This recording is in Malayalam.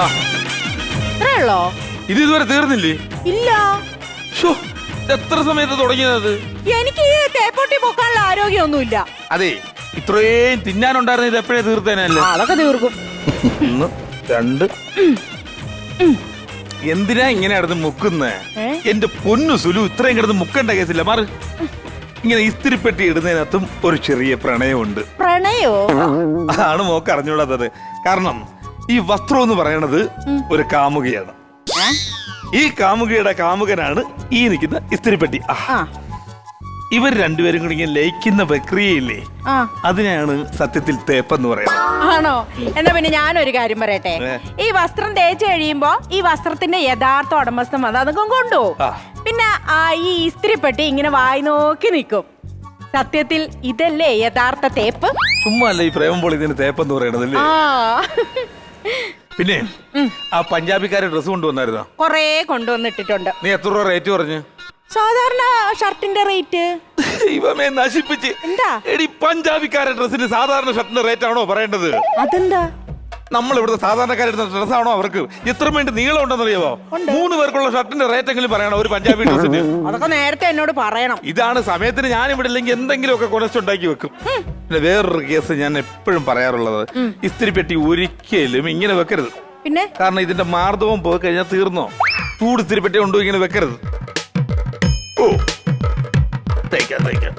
ആ. ഇത്രേ ഇത് ഇതുവരെ തീർന്നില്ലേ? ഇല്ല. ഷോ എത്ര സമയത്ത് തുടങ്ങിയത് എനിക്ക് ഈ തേപ്പൊട്ടി പൊക്കാനുള്ള ആരോഗ്യമൊന്നുമില്ല. അതെ ഇത്രയും തിന്നാനുണ്ടായിരുന്ന ഇത് എപ്പോഴേ തീർത്തേനല്ലേ? ആ, അതൊക്കെ തീർക്കും. ഒന്ന് രണ്ട്. എന്തിനാ ഇങ്ങനെ കിടന്ന് മുക്കുന്നേ? ഏ? എന്റെ പൊന്നു സുലു ഇത്രയും കിടന്ന് മുക്കണ്ട കേസില്ല. മാറ്. ഇങ്ങനെ ഇസ്തിരിപ്പെട്ടി ഇടുന്നതിനകത്തും ഒരു ചെറിയ പ്രണയമുണ്ട്. പ്രണയോ? അതാണ് മോക്ക് അറിഞ്ഞോളാത്തത് കാരണം ഈ വസ്ത്രം എന്ന് പറയണത് ഒരു കാമുകയാണ്. ഈ കാമുകയുടെ കാമുകനാണ് ഈ നിൽക്കുന്ന ഇസ്തിരിപ്പെട്ടി. ആ, ഇവർ രണ്ടുപേരും കൂടി ഇങ്ങനെ ലയിക്കുന്ന പ്രക്രിയയില്ലേ? ആ. അതിനാണ് സത്യത്തിൽ തേപ്പെന്ന് പറയുന്നത്. ആണോ? എന്നാ പിന്നെ ഞാനൊരു കാര്യം പറയട്ടെ. ഏ. ഈ വസ്ത്രം തേച്ച് കഴിയുമ്പോ ഈ വസ്ത്രത്തിന്റെ യഥാർത്ഥ ഉടമസ്ഥൻ വന്ന് അതൊക്കെ കൊണ്ടുപോകും ആ. പിന്നെ ആ ഈ ഇസ്തിരിപ്പെട്ടി ഇങ്ങനെ വായി നോക്കി നിൽക്കും. സത്യത്തിൽ ഇതല്ലേ യഥാർത്ഥ തേപ്പ്? ചുമ്മാ അല്ല ഈ പ്രേമമ്പോൾ ഇതിന് തേപ്പെന്ന് പറയണത് അല്ലേ? ആ. പിന്നെ ആ പഞ്ചാബിക്കാരെ ഡ്രസ് കൊണ്ടുവന്നായിരുന്നോ? കൊറേ കൊണ്ടുവന്നിട്ടിട്ടുണ്ട്. നീ എത്ര രൂപ റേറ്റ് പറഞ്ഞു സാധാരണ ഷർട്ടിന്റെ റേറ്റ് ദൈവമേ നശിപ്പിച്ച്. എന്താ? എടി പഞ്ചാബിക്കാരെ ഡ്രസ്സിന് സാധാരണ ഷർട്ടിന്റെ റേറ്റ് ആണോ പറയേണ്ടത്? അതെന്താ? നമ്മൾ ഇവിടുത്തെ സാധാരണക്കാരുടെ ഡ്രസ്സാണോ അവർക്ക്? ഇത്ര വേണ്ടി നീളം ഉണ്ടെന്നറിയാമോ മൂന്ന് പേർക്കുള്ള ഷർട്ടിന്റെ റേറ്റ് എങ്കിലും പറയണം ഒരു പഞ്ചാബി ഡ്രസ്സിന്. അതൊക്കെ നേരത്തെ എന്നോട് പറയണം. ഇതാണ് സമയത്തിന് ഞാൻ ഇവിടെ ഇല്ലെങ്കിൽ എന്തെങ്കിലുമൊക്കെ ഉണ്ടാക്കി വെക്കും. പിന്നെ വേറൊരു കേസ് ഞാൻ എപ്പോഴും പറയാറുള്ളത് ഇസ്തിരിപ്പെട്ടി ഒരിക്കലും ഇങ്ങനെ വെക്കരുത്. പിന്നെ? കാരണം ഇതിന്റെ മാർദ്ദവം പോയി കഴിഞ്ഞാൽ തീർന്നോ? ചൂട് ഇസ്തിരിപ്പെട്ടി കൊണ്ടു ഇങ്ങനെ വെക്കരുത്. ഓ. തേക്കാം തേക്കാം.